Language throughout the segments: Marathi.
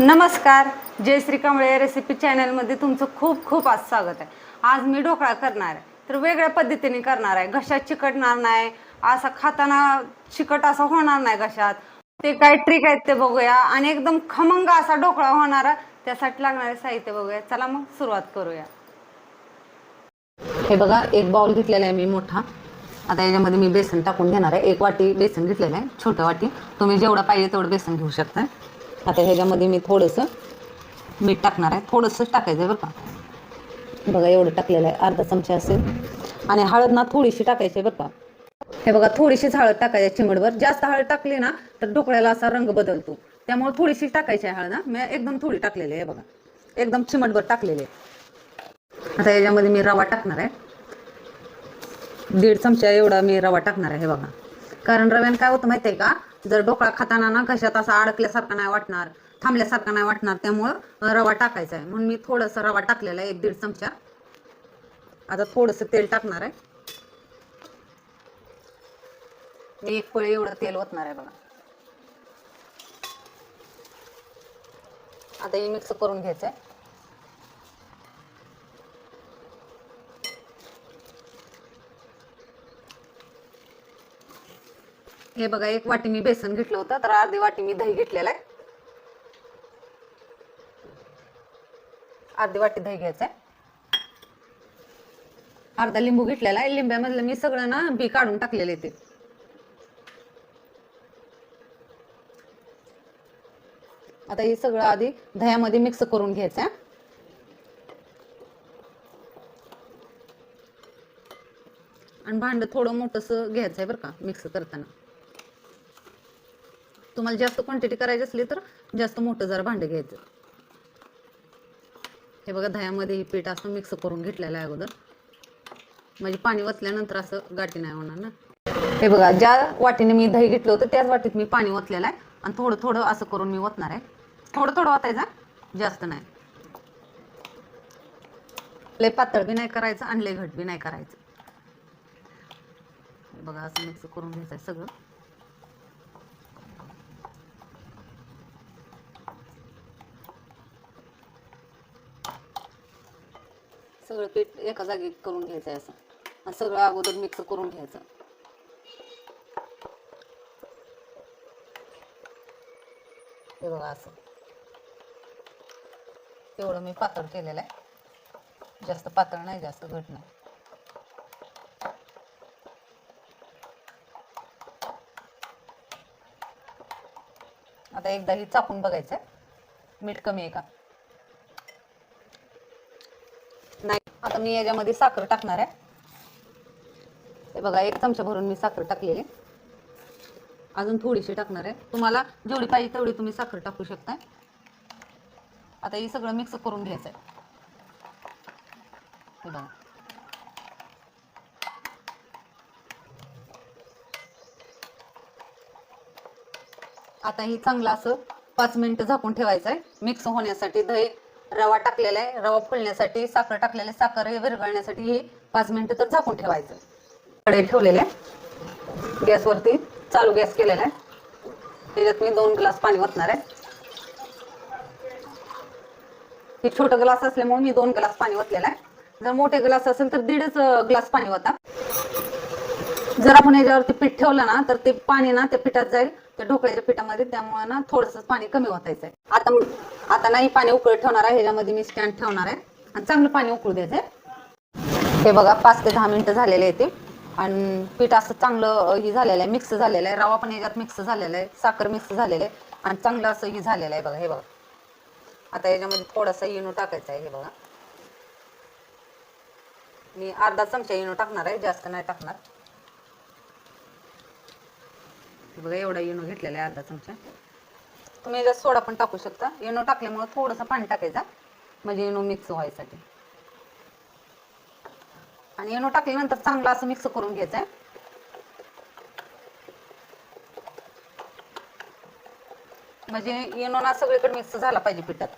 नमस्कार. जय श्री कांबळे रेसिपी चॅनलमध्ये तुमचं खूप खूप आज स्वागत आहे. आज मी ढोकळा करणार आहे. तर वेगळ्या पद्धतीने करणार आहे. घशात चिकटणार नाही. असा खाताना चिकट असा होणार नाही घशात. ते काय ट्रिक आहेत ते बघूया. आणि एकदम खमंग असा ढोकळा होणारा त्यासाठी लागणारे साहित्य बघूया. चला मग सुरुवात करूया. हे बघा एक बाउल घेतलेला आहे मी मोठा. आता याच्यामध्ये मी बेसन टाकून घेणार आहे. एक वाटी बेसन घेतलेलं आहे. छोटं वाटी. तुम्ही जेवढं पाहिजे तेवढं बेसन घेऊ शकता. आता ह्याच्यामध्ये मी थोडंसं मीठ टाकणार आहे. थोडंसंच टाकायचं आहे बरं का. बघा एवढं टाकलेलं आहे. अर्धा चमचा असेल. आणि हळद ना थोडीशी टाकायची आहे बरं का. हे बघा थोडीशीच हळद टाकायची आहे चिमडभर जास्त हळद टाकली ना तर ढोकळ्याला असा रंग बदलतो. त्यामुळे थोडीशी टाकायची आहे हळद ना मी एकदम थोडी टाकलेली आहे बघा. एकदम चिमटभर टाकलेली आहे. आता याच्यामध्ये मी रवा टाकणार आहे. दीड चमचा एवढा मी रवा टाकणार आहे हे बघा. कारण रव्याने काय होतं माहिती आहे का? जर ढोकळा खाताना ना घशात असा अडकल्यासारखा नाही वाटणार थांबल्यासारखा नाही वाटणार त्यामुळं रवा टाकायचा आहे म्हणून मी थोडंसं रवा टाकलेला आहे एक दीड चमचा. आता थोडंसं तेल टाकणार आहे. मी एक पळी एवढं तेल ओतणार आहे बघा. आता हे मिक्स करून घ्यायचं आहे हे बघा एक वाटी मी बेसन घेतलं होतं तर अर्धी वाटी मी दही घेतलेलं आहे. अर्धी वाटी दही घ्यायचं आहे अर्धा लिंबू घेतलेला आहे. लिंब्यामधलं मी सगळं ना बी काढून टाकलेले ते. आता हे सगळं आधी दह्यामध्ये मिक्स करून घ्यायचं आहे. आणि भांड थोडं मोठंसं घ्यायचं आहे बरं का मिक्स करताना. तुम्हाला जास्त क्वांटिटी करायची असली तर जास्त मोठं जरा भांडे घ्यायचं. हे बघा दह्यामध्ये हे पीठ असं मिक्स करून घेतलेलं आहे अगोदर. म्हणजे पाणी वतल्यानंतर असं गाठी नाही होणार ना. हे बघा ज्या वाटीने मी दही घेतलं होतं त्याच वाटीत मी पाणी ओतलेलं आहे. आणि थोडं थोडं असं करून मी ओतणार आहे. थोडं थोडं ओतायचं जास्त नाही. लय पातळ बी नाही करायचं आणि लय घट बी नाही करायचं. बघा असं मिक्स करून घ्यायचं आहे सगळं. सगळं पीठ एका जागी करून घ्यायचं आहे असं. आणि सगळं अगोदर मिक्स करून घ्यायचं. हे बघा असं. तेवढं मी पातळ केलेलं आहे. जास्त पातळ नाही जास्त घट नाही. आता एकदा ही चाकून बघायचं मीठ कमी आहे का नाही आता मी याच्यामध्ये साखर टाकणार आहे. हे बघा एक चमचा भरून मी साखर टाकलेली. अजून थोडीशी टाकणार आहे. तुम्हाला जेवढी पाहिजे तेवढी तुम्ही साखर टाकू शकता आता हे सगळं मिक्स करून घ्यायचं आहे हे बघा. आता ही चांगलं असं पाच मिनिटं झाकून ठेवायचं आहे मिक्स होण्यासाठी दही रवा टाकलेला आहे. रवा फुलण्यासाठी साखर टाकलेले साखर हे विरघळण्यासाठी हे पाच मिनिटं तर झाकून ठेवायचं. कढई ठेवलेले आहे. गॅसवरती चालू गॅस केलेला आहे. त्याच्यात मी दोन ग्लास पाणी ओतणार आहे. हे छोटं ग्लास असल्यामुळे मी दोन ग्लास पाणी ओतलेलं आहे. जर मोठे ग्लास असेल तर दीडच ग्लास पाणी होता जर आपण याच्यावरती पीठ ठेवलं ना तर ते पाणी ना त्या पिठात जाईल त्या ढोकळ्याच्या पिठामध्ये त्यामुळे ना थोडंसं पाणी कमी होतायचं आहे आता आता नाही पाणी उकळत ठेवणार आहे ह्याच्यामध्ये मी स्टँड ठेवणार आहे. आणि चांगलं पाणी उकळू द्यायचं आहे. हे बघा पाच ते दहा मिनिटं झालेले आहे ते. आणि पीठ असं चांगलं हे झालेलं आहे मिक्स झालेलं आहे. रवा पण याच्यात मिक्स झालेला आहे साखर मिक्स झालेलं आहे. आणि चांगलं असं हे झालेलं आहे बघा हे बघा. आता याच्यामध्ये थोडासा इनो टाकायचा आहे हे बघा. मी अर्धा चमचा इनो टाकणार आहे जास्त नाही टाकणार. बघा एवढा येणू घेतलेला आहे अर्धा चमचा. तुम्ही जर सोडा पण टाकू शकता. येणू टाकल्यामुळे थोडंसं पाणी टाकायचं म्हणजे येणू मिक्स व्हायसाठी. आणि येणू टाकल्यानंतर चांगलं असं मिक्स करून घ्यायचं आहे म्हणजे इनो ना सगळीकडे मिक्स झाला पाहिजे पिठात.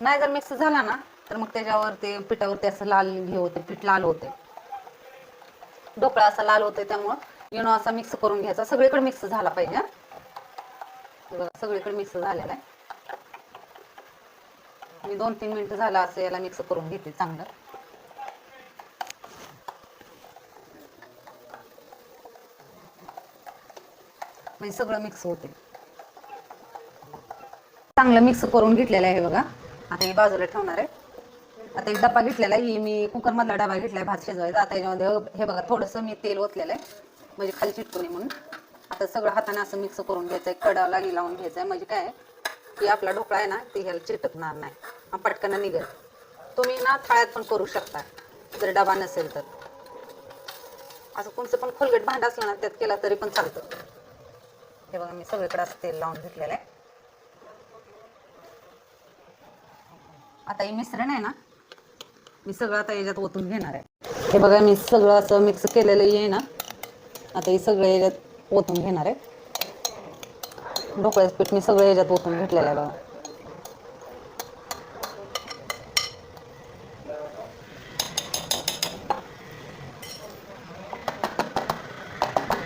नाही जर मिक्स झाला ना तर मग त्याच्यावर ते पिठावरती असं लाल हे होते पीठ लाल होते. ढोकळा असा लाल होते त्यामुळं. इनो असा मिक्स करून घ्यायचा. सगळीकडे मिक्स झाला पाहिजे. बघा, सगळीकडे मिक्स झालेला आहे. मी दोन तीन मिनिट झालं असं याला मिक्स करून घेते चांगलं. म्हणजे सगळं मिक्स होते. चांगलं मिक्स करून घेतलेलं आहे बघा. आता ही बाजूला ठेवणार आहे. आता एक डबा घेतलेला आहे. मी कुकरमधला डबा घेतलाय भात शिजवायचा. आता याच्यामध्ये हे बघा थोडंसं मी तेल ओतलेलं आहे. म्हणजे खाली चिटकू नये म्हणून. आता सगळं हाताने असं मिक्स करून घ्यायचं आहे कडा लागी लावून घ्यायचं आहे म्हणजे काय की आपला ढोकळा आहे ना ते ह्याला चिटकणार नाही. पटकन निघेल. तुम्ही ना थाळ्यात पण करू शकता. जर डबा नसेल तर. असं कोणचं पण खोलगट भांडा असलं ना त्यात केला तरी पण चालतं. हे बघा मी सगळीकडे असं तेल लावून घेतलेलं आहे. आता हे मिश्रण आहे ना मी सगळं आता याच्यात ओतून घेणार आहे. हे बघा मी सगळं असं मिक्स केलेलं आहे ना. आता हे सगळे याच्यात ओतून घेणार आहे. ढोकळ्याचं पीठ मी सगळं याच्यात ओतून घेतलेलं आहे बघा.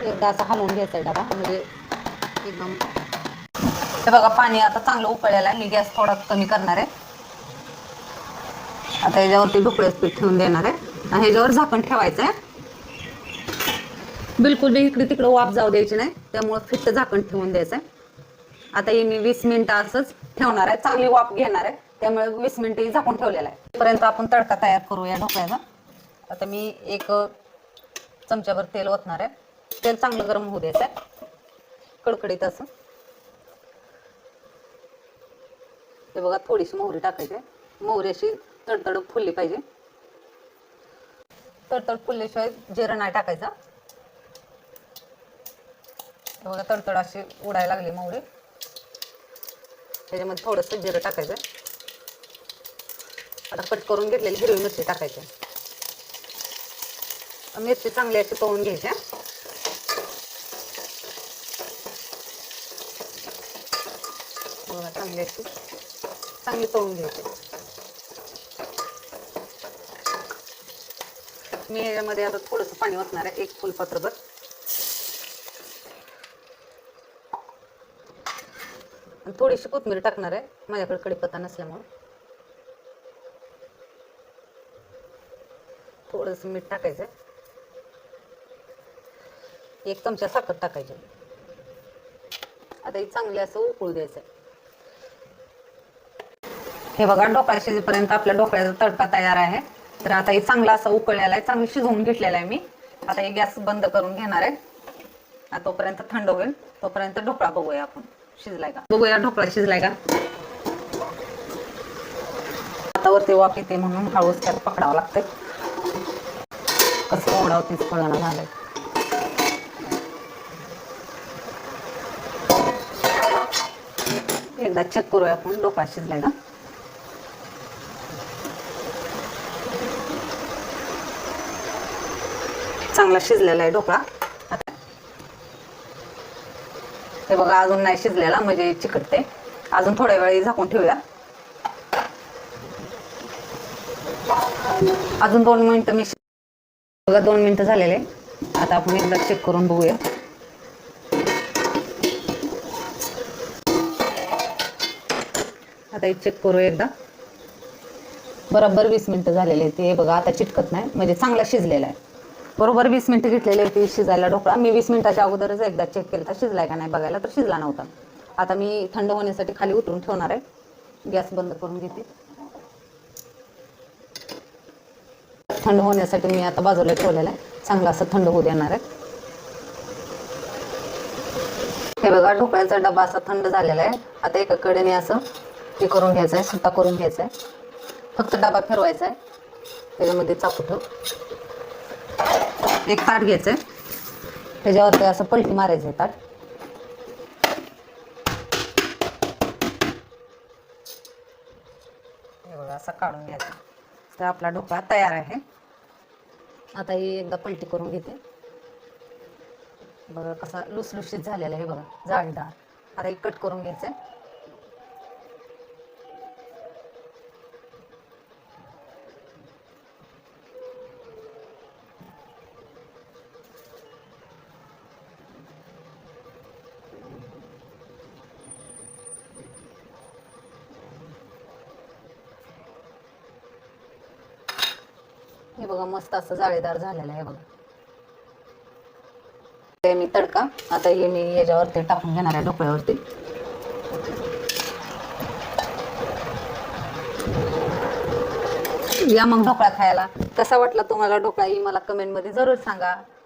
एकदा असं हलवून घ्यायचं आहे डबा म्हणजे एकदम हे बघा पाणी आता चांगलं उकळलेलं आहे. मी गॅस थोडा कमी करणार आहे. आता याच्यावरती ढोकळ्याचं पीठ ठेवून देणार आहे. आणि ह्याच्यावर झाकण ठेवायचं आहे. बिलकुल बी इकडे तिकडे वाफ जाऊ द्यायची नाही. त्यामुळे फिट्ट झाकण ठेवून द्यायचं आहे आता हे मी वीस मिनिटं असंच ठेवणार आहे. चांगली वाफ घेणार आहे. त्यामुळे वीस मिनिटं झाकून ठेवलेलं आहे. पर्यंत आपण तडका तयार करूया ढोकळ्याचा. आता मी एक चमच्याभर तेल ओतणार आहे. तेल चांगलं गरम होऊ द्यायचं आहे कडकडीत असं. हे बघा थोडीशी मोहरी टाकायची आहे. मोहरी अशी तडतड फुलली पाहिजे. तडतड फुलल्याशिवाय जिरं नाही टाकायचं. बघा तडतड अशी उडायला लागली मोहरी. त्याच्यामध्ये थोडंसं जिरं टाकायचं. आता कट करून घेतलेली हिरवी मिरची टाकायची. मिरची चांगली अशी तळून घ्यायची बघा चांगली अशी चांगली तळून घ्यायची. मी याच्यामध्ये आता थोडंसं पाणी वाचणार आहे एक फुलपत्रभर आणि थोडीशी कोथमीर टाकणार आहे. माझ्याकडे कडीपत्ता नसल्यामुळे. थोडंसं मीठ टाकायचं एक चमचा साखर टाकायची आता हे चांगले असं उकळू द्यायचं हे बघा ढोकळा शिजेपर्यंत आपल्या ढोकळ्याचा तडका तयार आहे. तर आता हे चांगला असा उकळलेला आहे. चांगलं शिजवून घेतलेला आहे मी. आता हे गॅस बंद करून घेणार आहे. तोपर्यंत थंड होईल. तोपर्यंत ढोकळा बघूया आपण. शिजलाय का? बघूया ढोकळा शिजलाय का? आता वाफ येते म्हणून हळूच त्यात पकडावं लागतंय. कसं ओढावं तेच कळणं झालंय. एकदा चेक करूया आपण ढोकळा शिजलाय का? चांगला शिजलेला आहे ढोकळा आता हे बघा अजून नाही शिजलेला म्हणजे चिकटते. अजून थोड्या वेळ झाकून ठेवूया. अजून दोन मिनिटं मी बघा दोन मिनिटं झालेले. आता आपण एकदा चेक करून बघूया. आता चेक करू एकदा. बरोबर वीस मिनिटं झालेले ते बघा आता चिटकत नाही. म्हणजे चांगला शिजलेला आहे. बरोबर वीस मिनटं घेतलेले होते शिजायला ढोकळा मी वीस मिनिटाच्या अगोदरच एकदा चेक केला. तर शिजलाय का नाही बघायला? तर शिजला नव्हता. आता मी थंड होण्यासाठी खाली उतरून ठेवणार आहे. गॅस बंद करून घेते. थंड होण्यासाठी मी आता बाजूला ठेवलेला आहे. चांगला असं थंड होऊ देणार आहे. हे बघा ढोकळ्याचा डबा असा थंड झालेला आहे. आता एका कडेने असं हे करून घ्यायचं आहे सुट्टा करून घ्यायचा आहे. फक्त डबा फिरवायचा आहे. त्याच्यामध्ये चाकू ठेव. एक ताट घ्यायचं आहे त्याच्यावरती असं पलटी मारायचं आहे ताट. हे बघा असं काढून घ्यायचं. तर आपला ढोकळा तयार आहे. आता ही एकदा पलटी करून घेते. बघा कसा लुसलुशीत झालेला आहे बघा जाळीदार. आता एक कट करून घ्यायचं आहे हे बघा मस्त असं जाळेदार झालेलं आहे बघा. ते मी तडका. आता हे मी याच्यावरती टाकून घेणार आहे ढोकळ्यावरती. या मग ढोकळा खायला. कसा वाटला तुम्हाला ढोकळा? ही मला कमेंटमध्ये जरूर सांगा.